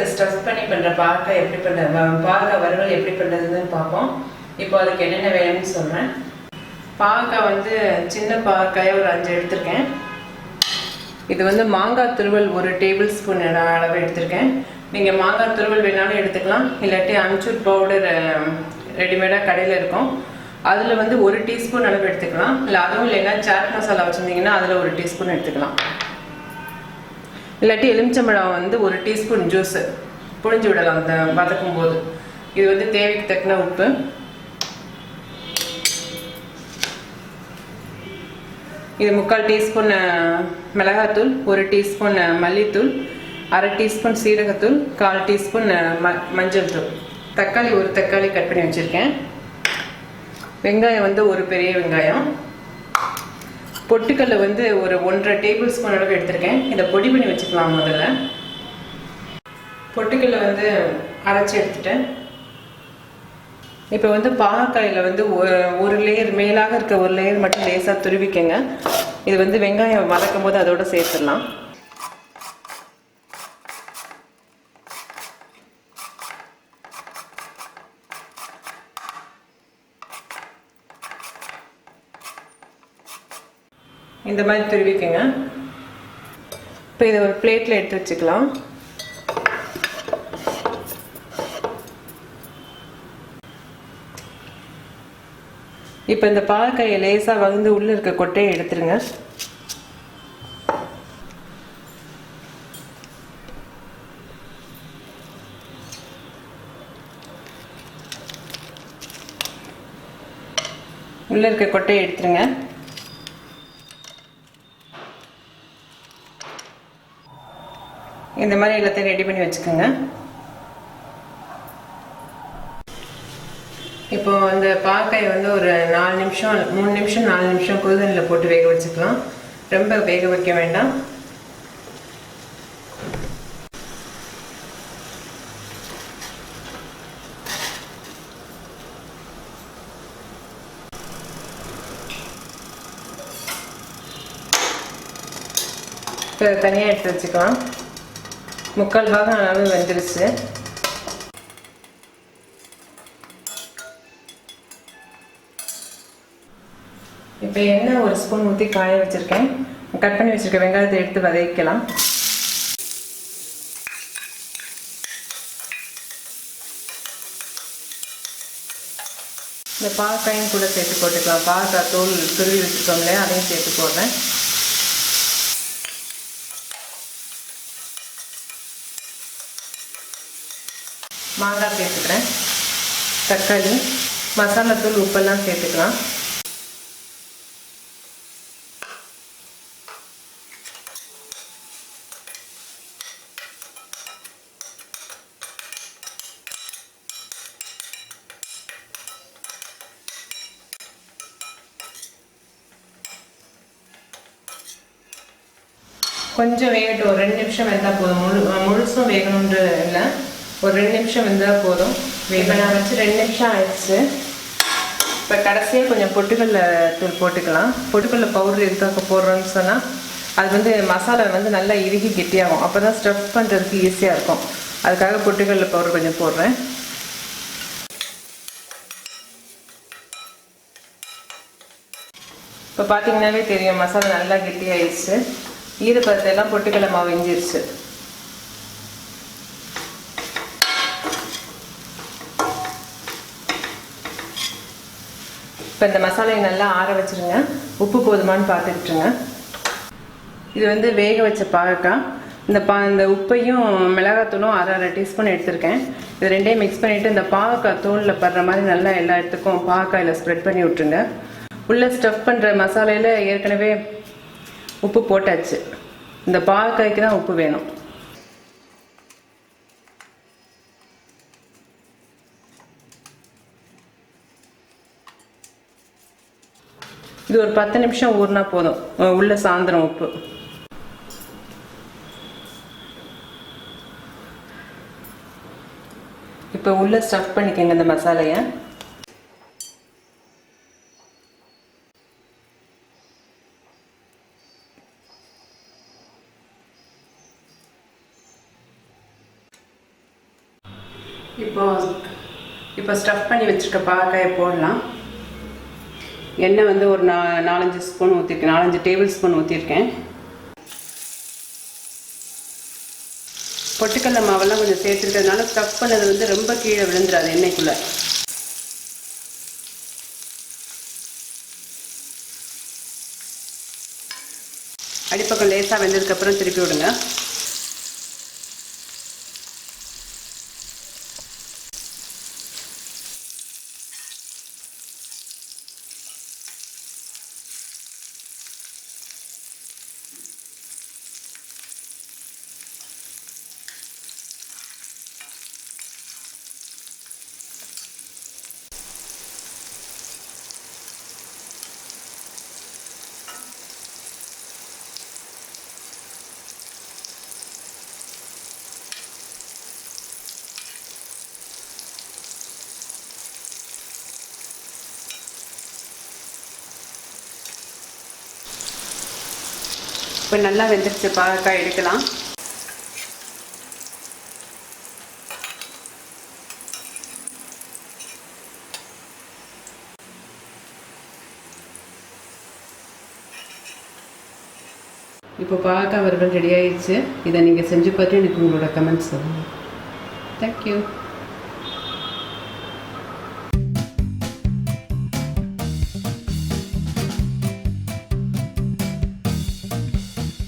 இதை ஸ்ட்ரெஸ் பண்ணி பண்ணுற பார்க்க எப்படி பண்ணுற பார்க்க வறுவல் எப்படி பண்ணுறதுன்னு பார்ப்போம். இப்போ அதுக்கு என்னென்ன வேணும்னு சொல்கிறேன் பாகக்காய் வந்து சின்ன பாகக்காயை ஒரு அஞ்சு எடுத்திருக்கேன். இது வந்து மாங்காய் துருவல் ஒரு டேபிள் ஸ்பூன் அளவு எடுத்திருக்கேன். நீங்கள் மாங்காய் துருவல் வேணாலும் எடுத்துக்கலாம். இல்லாட்டி அம்ச்சூர் பவுடர் ரெடிமேடாக கடையில் இருக்கும். அதில் வந்து ஒரு டீஸ்பூன் அளவு எடுத்துக்கலாம். இல்லை அதுவும் இல்லைன்னா சாட் மசாலா வச்சுருந்தீங்கன்னா அதில் ஒரு டீஸ்பூன் எடுத்துக்கலாம். இல்லாட்டி எலுமிச்சம்பழம் வந்து ஒரு டீஸ்பூன் ஜூஸ். புழிஞ்சு விடலாம் அந்த வதக்கும் போது இது வந்து தேவைக்கு தக்கன உப்பு. இது முக்கால் டீஸ்பூன் மிளகாத்தூள் ஒரு டீஸ்பூன் மல்லித்தூள் அரை டீஸ்பூன் சீரகத்தூள் கால் டீஸ்பூன் ம மஞ்சள் தூள். தக்காளி ஒரு தக்காளி கட் பண்ணி வச்சுருக்கேன். வெங்காயம் வந்து ஒரு பெரிய வெங்காயம். பொட்டுக்கல்ல வந்து ஒரு ஒன்றரை டேபிள் ஸ்பூன் அளவு எடுத்திருக்கேன். இதை பொடி பண்ணி வச்சுக்கலாம் முதல்ல. பொட்டுக்கல்ல வந்து அரைச்சி எடுத்துட்டேன். இப்போ வந்து பாகக்காயில் வந்து ஒரு லேயர் மேலாக இருக்க ஒரு லேயர் மட்டும் லேசாக துருவிக்கங்க. இது வந்து வெங்காயம் வதக்கும் போது அதோட சேர்த்துடலாம். இந்த மாதிரி துருவிக்கங்க. இப்போ இதை ஒரு பிளேட்டில் எடுத்து வச்சுக்கலாம். இப்போ இந்த பாலக்காயை லேசாக வகுந்து உள்ளே இருக்க கொட்டையை எடுத்துருங்க. உள்ளே இருக்க கொட்டையை எடுத்துருங்க. இந்த மாதிரி எல்லாத்தையும் ரெடி பண்ணி வச்சுக்கோங்க. இப்போ அந்த பாக்காயை வந்து ஒரு நாலு நிமிஷம் மூணு நிமிஷம் நாலு நிமிஷம் கொதினில் போட்டு வேக வச்சுக்கலாம். ரொம்ப வேக வைக்க வேண்டாம். இப்போ தனியாக எடுத்து வச்சுக்கலாம். முக்கால் பாகம் அளவு வெந்துருச்சு. இப்போ எண்ணெய் ஒரு ஸ்பூன் ஊற்றி காய வச்சுருக்கேன். கட் பண்ணி வச்சுருக்க வெங்காயத்தை எடுத்து வதக்கலாம் இந்த பாக்காயும் கூட சேர்த்து போட்டுக்கலாம். பாவக்காய் தோல் துருவி வச்சுருக்கோம் இல்லையா? அதையும் சேர்த்து போடுறேன். மாங்காய் சேர்த்துக்கிறேன். தக்காளி மசாலாத்தூள் உப்பெல்லாம் சேர்த்துக்கலாம். கொஞ்சம் வேகட்டும். ஒரு ரெண்டு நிமிஷம் வெந்தால் போதும். முழு முழுசும் வேகணுன்ற இல்லை. ஒரு ரெண்டு நிமிஷம் வெந்தால் போதும். இப்போ நான் வச்சு ரெண்டு நிமிஷம் ஆயிடுச்சு. இப்போ கடைசியாக கொஞ்சம் பொட்டுக்கல்ல தூள் போட்டுக்கலாம். பொட்டுக்கல்ல பவுடர் எதுக்காக போடுறோன்னு சொன்னால் அது வந்து மசாலா வந்து நல்லா இறுகி கெட்டியாகும். அப்போ தான் ஸ்டஃப் பண்ணுறதுக்கு ஈஸியாக இருக்கும். அதுக்காக பொட்டுக்கல்ல பவுடர் கொஞ்சம் போடுறேன். இப்போ பார்த்தீங்கன்னாவே தெரியும் மசாலா நல்லா கெட்டியாயிடுச்சு. ஈரப்பதத்தை எல்லாம் பொட்டுக்கடலை மாவு இஞ்சிருச்சு. இப்போ இந்த மசாலையை நல்லா ஆற வச்சிருங்க. உப்பு போதுமான்னு பார்த்துக்கிட்டுருங்க. இது வந்து வேக வச்ச பாகக்காய் இந்த பா இந்த உப்பையும் மிளகாத்தூளும் அரை அரை டீஸ்பூன் எடுத்திருக்கேன். இது ரெண்டையும் மிக்ஸ் பண்ணிவிட்டு இந்த பாகக்காய் தோலில் படுற மாதிரி நல்லா எல்லா இடத்துக்கும் பாகக்காயில் ஸ்ப்ரெட் பண்ணி விட்டுருங்க. உள்ளே ஸ்டஃப் பண்ணுற மசாலையில் ஏற்கனவே உப்பு போட்டாச்சு. இந்த பாகக்காய்க்கு தான் உப்பு வேணும். இது ஒரு பத்து நிமிஷம் ஊறினா போதும். உள்ள சாயந்தரம் உப்பு. இப்போ உள்ள ஸ்டஃப் பண்ணிக்கங்க இந்த மசாலையை. இப்போ இப்போ ஸ்டஃப் பண்ணி வச்சுருக்க பாவக்காயை போடலாம். எண்ணெய் வந்து ஒரு நா நாலஞ்சு ஸ்பூன் ஊற்றிருக்கேன் நாலஞ்சு டேபிள் ஸ்பூன் ஊற்றிருக்கேன் பொட்டுக்கடல மாவெல்லாம் கொஞ்சம் சேர்த்துருக்கிறதுனால ஸ்டஃப் பண்ணது வந்து ரொம்ப கீழே விழுந்துடாது எண்ணெய்க்குள்ளே. அடிப்பக்கம் லேசாக வெந்ததுக்கப்புறம் திருப்பி விடுங்க. இப்போ நல்லா வெந்துருச்சு. பாகக்காய் எடுக்கலாம். இப்போ பாகக்காய் வறுவல் ரெடி ஆயிடுச்சு இதை நீங்கள் செஞ்சு பார்த்து எனக்கு உங்களோட கமெண்ட்ஸ் சொல்லுங்கள் தேங்க்யூ